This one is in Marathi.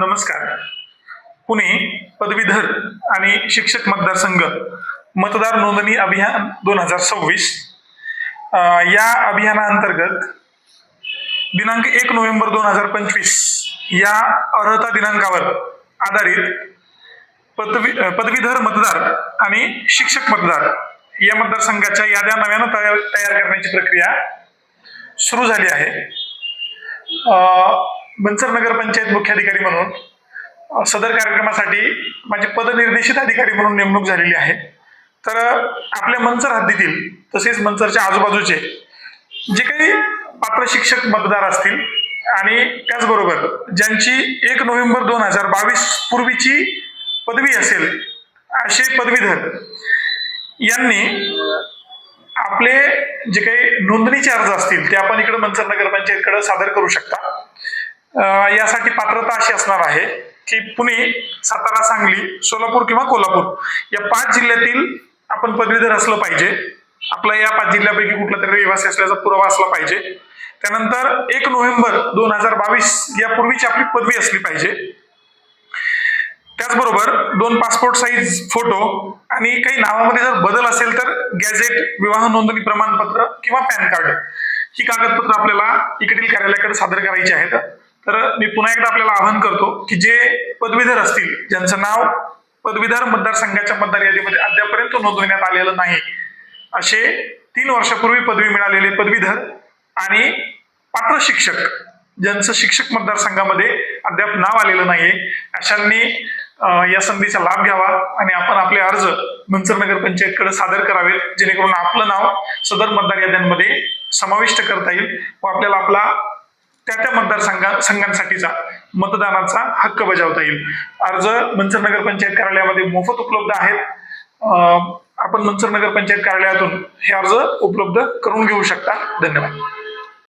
नमस्कार. पुणे पदवीधर आणि शिक्षक मतदारसंघ मतदार नोंदणी अभियान दोन हजार सव्वीस. या अभियानाअंतर्गत दिनांक एक नोव्हेंबर दोन हजार पंचवीस या अर्हता दिनांकावर आधारित पदवी पदवीधर मतदार आणि शिक्षक मतदार या मतदारसंघाच्या याद्या नव्यानं तयार तयार करण्याची प्रक्रिया सुरू झाली आहे. बनसर नगरपंचायत नगर पंचायत मुख्याधिकारी म्हणून सदर कार्यक्रमासाठी माझी पदनिर्देशित अधिकारी म्हणून नेमणूक झालेली आहे. तर आपल्या मंचर हद्दीतील तसेच मंचरच्या आजूबाजूचे जे काही पात्र शिक्षक मतदार असतील आणि त्याचबरोबर ज्यांची एक नोव्हेंबर दोन हजार बावीस पूर्वीची पदवी असेल असे पदवीधर यांनी आपले जे काही नोंदणीचे अर्ज असतील ते आपण इकडे मंचर नगरपंचायतकडे सादर करू शकता. यासाठी पात्रता अशी असणार आहे की पुणे सातारा सांगली सोलापूर किंवा कोल्हापूर या पाच जिल्ह्यातील आपण पदवीधर असलं पाहिजे. आपला या पाच जिल्ह्यापैकी कुठला तरी रहिवासी असल्याचा पुरावा असला पाहिजे. त्यानंतर एक नोव्हेंबर दोन हजार बावीस या पूर्वीची आपली पदवी असली पाहिजे. त्याचबरोबर दोन पासपोर्ट साईज फोटो आणि काही नावामध्ये जर बदल असेल तर गॅझेट विवाह नोंदणी प्रमाणपत्र किंवा पॅन कार्ड ही कागदपत्र आपल्याला इकडील कार्यालयाकडे सादर करायची आहेत. तर मी पुन्हा एकदा आपल्याला आवाहन करतो की जे पदवीधर असतील ज्यांचं नाव पदवीधर मतदारसंघाच्या मतदार यादीमध्ये अद्यापर्यंत नोंदविण्यात आलेलं नाही असे तीन वर्षापूर्वी पदवी मिळालेले पदवीधर आणि पात्र शिक्षक ज्यांचं शिक्षक मतदारसंघामध्ये अद्याप नाव आलेलं नाहीये अशांनी या संधीचा लाभ घ्यावा आणि आपण आपले अर्ज मंचर नगर पंचायतकडे सादर करावेत जेणेकरून आपलं नाव सदर मतदार याद्यांमध्ये समाविष्ट करता येईल व आपल्याला आपला त्या त्या मतदारसंघा संघांसाठीचा मतदानाचा हक्क बजावता येईल. अर्ज मंचर नगर पंचायत कार्यालयामध्ये मोफत उपलब्ध आहेत. आपण मंचर नगर पंचायत कार्यालयातून हे अर्ज उपलब्ध करून घेऊ शकता. धन्यवाद.